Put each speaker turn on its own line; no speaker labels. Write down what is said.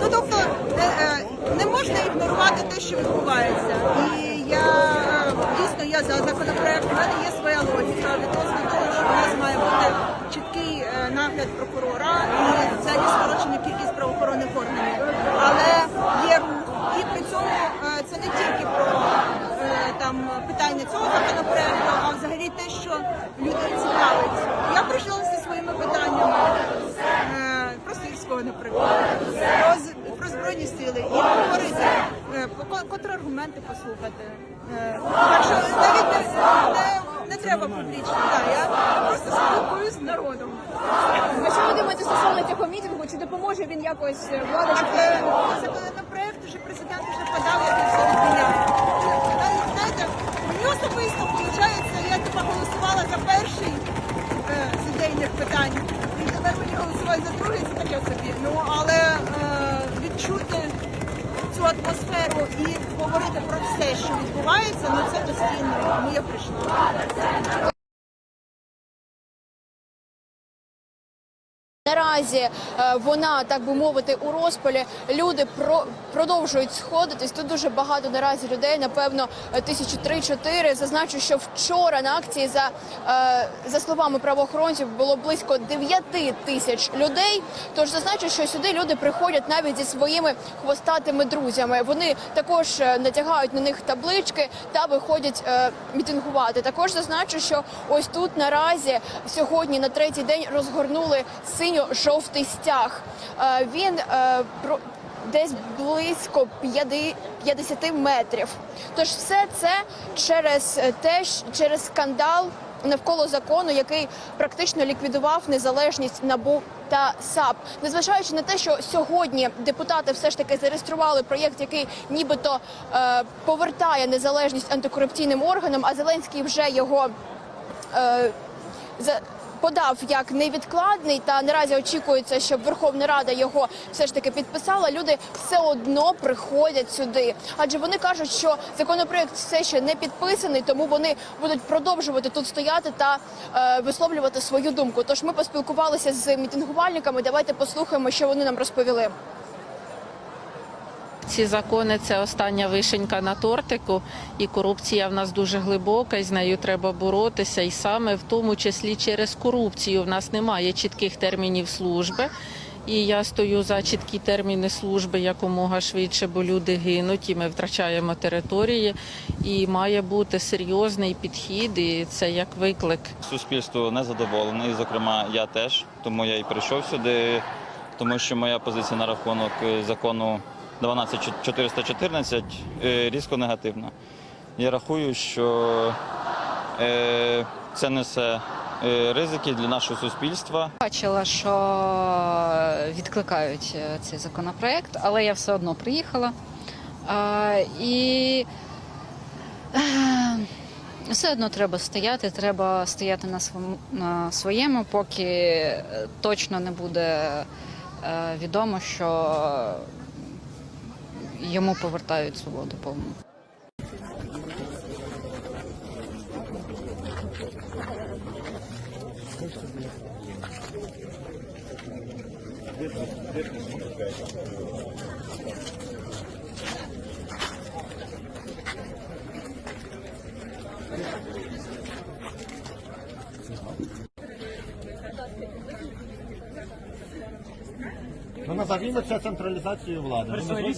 Ну тобто е, е, не можна ігнорувати те, що відбувається. І я е, дійсно я за законопроект, в мене є своя логіка відносно того, що в нас має бути чіткий нагляд прокурора і це є скорочена кількість правоохоронних органів. Але є рух, і при цьому це не тільки про там питання цього законопроекту, а взагалі те, що людей цікавить. Я прийшла зі своїми питаннями е, Про наприклад, про, про збройні сили і поговорити, е, по- ко- контраргументи послухати. Е, Так що навіть не, не, не треба публічно. Так, я просто спілкуюсь з народом.
А що ви думаєте стосовно цього мітингу? Чи допоможе він якось е, влада?
Е, Законопроект вже президент вже подав, як він все відміняє. Атмосферу і говорити про все, що відбувається, ну це постійно. Тому я прийшла.
Наразі е, вона, так би мовити, у розпалі. Люди про продовжують сходитись. Тут дуже багато наразі людей, напевно, е, тисячі три-чотири. Зазначу, що вчора на акції за, е, за словами правоохоронців було близько 9 тисяч людей. Тож зазначу, що сюди люди приходять навіть зі своїми хвостатими друзями. Вони також натягають на них таблички та виходять мітингувати. Також зазначу, що ось тут наразі сьогодні на третій день розгорнули синьо-жовтий стяг. Е, Він е, десь близько 50 метрів. Тож все це через те, через скандал навколо закону, який практично ліквідував незалежність набу та САП, незважаючи на те, що сьогодні депутати все ж таки зареєстрували проєкт, який нібито е, повертає незалежність антикорупційним органам, а Зеленський вже його е, за. Подав як невідкладний, та наразі очікується, щоб Верховна Рада його все ж таки підписала. Люди все одно приходять сюди, адже вони кажуть, що законопроект все ще не підписаний, тому вони будуть продовжувати тут стояти та е, висловлювати свою думку. Тож ми поспілкувалися з мітингувальниками. Давайте послухаємо, що вони нам розповіли.
Ці закони це остання вишенька на тортику, і корупція в нас дуже глибока, і з нею треба боротися. І саме в тому числі через корупцію в нас немає чітких термінів служби. І я стою за чіткі терміни служби якомога швидше, бо люди гинуть, і ми втрачаємо території. І має бути серйозний підхід, і це як виклик.
Суспільство незадоволене, і, зокрема, я теж. Тому я і прийшов сюди, тому що моя позиція на рахунок е, закону 12414 е, різко негативна. Я рахую, що е, це несе е, ризики для нашого суспільства.
Бачила, що відкликають цей законопроект, але я все одно приїхала. І все одно треба стояти, треба стояти на своєму, на своєму поки точно не буде відомо, що йому повертають свободу повну.
Ну, назовімо це централізацією влади. Ми назовемо-